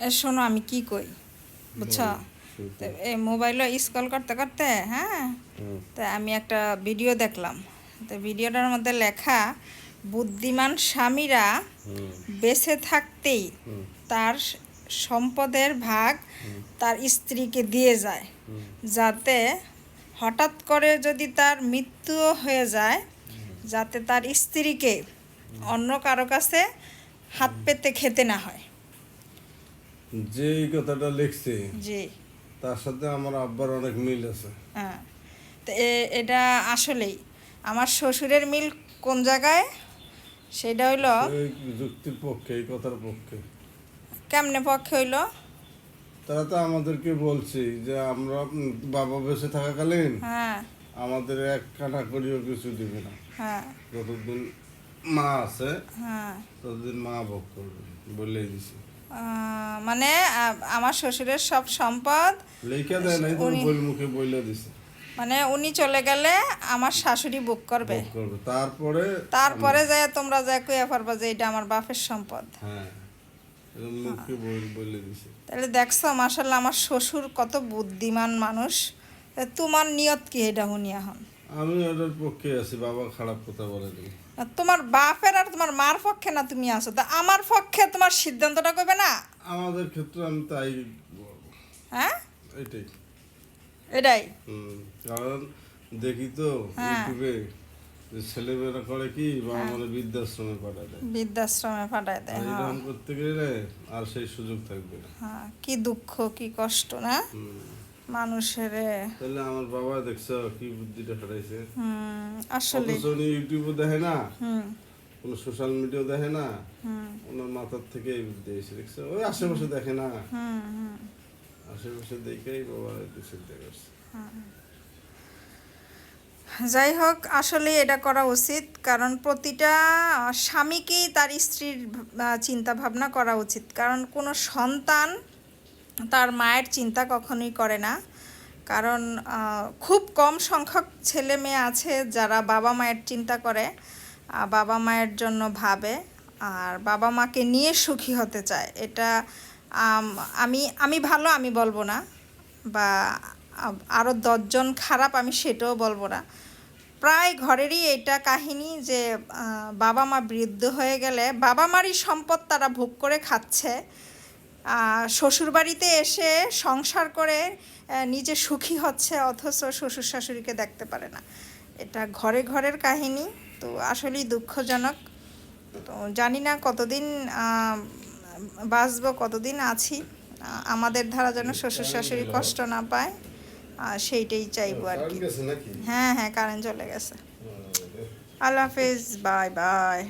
এ শোনো আমি কি কই? বুঝছ? এই মোবাইলে স্ক্রল করতে করতে হ্যাঁ? তো আমি একটা ভিডিও দেখলাম। তো ভিডিওটার মধ্যে লেখা বুদ্ধিমান স্বামীরা বেঁচে থাকতেই তার সম্পদের ভাগ তার স্ত্রীকে দিয়ে যায়। যাতে হঠাৎ করে যদি তার মৃত্যুও হয়ে যায় যাতে তার স্ত্রীকে অন্য কারও কাছে হাত পেতে খেতে না হয়। যে কথাটা লিখছে জি। তার সাথে আমার আব্বার অনেক মিল আছে। হ্যাঁ। তো এটা আসলেই। আমার শ্বশুরের মিল কোন জায়গায়? সেটা হইল যুক্তির পক্ষে এই কথার পক্ষে। কেমনে পক্ষে হইল? তারা তো আমাদেরকে বলছি যে আমরা বাবা বেঁচে থাকাকালীন হ্যাঁ। আমাদের এক কানা করিও কিছু দিবে না। হ্যাঁ। যতদিন মা আছে হ্যাঁ। ততদিন মা ভোগ করবে বলেই দিছে। মানে আমার শ্বশুরের সব সম্পদ উনি- মুখে বইলে দিছে। মানে উনি চলে গেলে আমার শাশুড়ি বুক করবে। তারপরে তারপরে যায় তোমরা যায় কইয়া পারবা যে এটা আমার বাপের সম্পদ। হ্যাঁ দিছে। তাহলে দেখছ মাসাল্লাহ আমার শ্বশুর কত বুদ্ধিমান মানুষ। তোমার নিয়ত কি এটা শুনি এখন? আমি ওটার পক্ষে আছি বাবা খারাপ কথা বলেনি তোমার বাপের আর তোমার মার পক্ষে না তুমি আছো? তা আমার পক্ষে তোমার সিদ্ধান্তটা করবে না? আমাদের ক্ষেত্রে আমি তাই হ্যাঁ? এটাই। এটাই? কারণ দেখি তো হ্যাঁ। ইউটিউবে ছেলেমেয়েরা করে কি বাবা মানে বৃদ্ধাশ্রমে পাঠায় দেয়। বৃদ্ধাশ্রমে পাঠায় দেয় হ্যাঁ। এরকম করতে গেলে আর সেই সুযোগ থাকবে না। হ্যাঁ কি দুঃখ কি কষ্ট না? মানুষের তাহলে আমার বাবা দেখছ কি বুদ্ধিটা হারাইছে। হুম আসলে। ইউটিউবে দেখে না। হুম। কোনো সোশ্যাল মিডিয়াও দেখে না ওনার মাথার থেকে এই বুদ্ধি এসে দেখছ। ওই আশেপাশে দেখে না। আশেপাশে দেখেই বাবা একটু চিন্তা করছে যাই হোক আসলে এটা করা উচিত কারণ প্রতিটা স্বামীকেই তার স্ত্রীর চিন্তা ভাবনা করা উচিত। কারণ কোনো সন্তান তার মায়ের চিন্তা কখনোই করে না। কারণ খুব কম সংখ্যক ছেলে মেয়ে আছে যারা বাবা মায়ের চিন্তা করে। বাবা মায়ের জন্য ভাবে আর বাবা মাকে নিয়ে সুখী হতে চায়। এটা, আমি আমি ভালো, আমি বলব না। বা আরও দশজন খারাপ আমি সেটাও বলব না। প্রায় ঘরেরই এটা কাহিনী যে বাবা মা বৃদ্ধ হয়ে গেলে বাবা মারই সম্পদ তারা ভোগ করে খাচ্ছে। শ্বশুরবাড়িতে এসে সংসার করে নিজে সুখী হচ্ছে, অথচ শ্বশুর শাশুড়িকে দেখতে পারে না। এটা ঘরে ঘরের কাহিনী। তো আসলেই দুঃখজনক। তো জানি না কতদিন বাঁচব কতদিন আছি। আমাদের ধারা যেন শ্বশুর শাশুড়ি কষ্ট না পায় আর সেইটাই চাইব আর কি। নাকি? হ্যাঁ হ্যাঁ কারেন্ট চলে গেছে। আল্লাহ হাফেজ বাই বাই।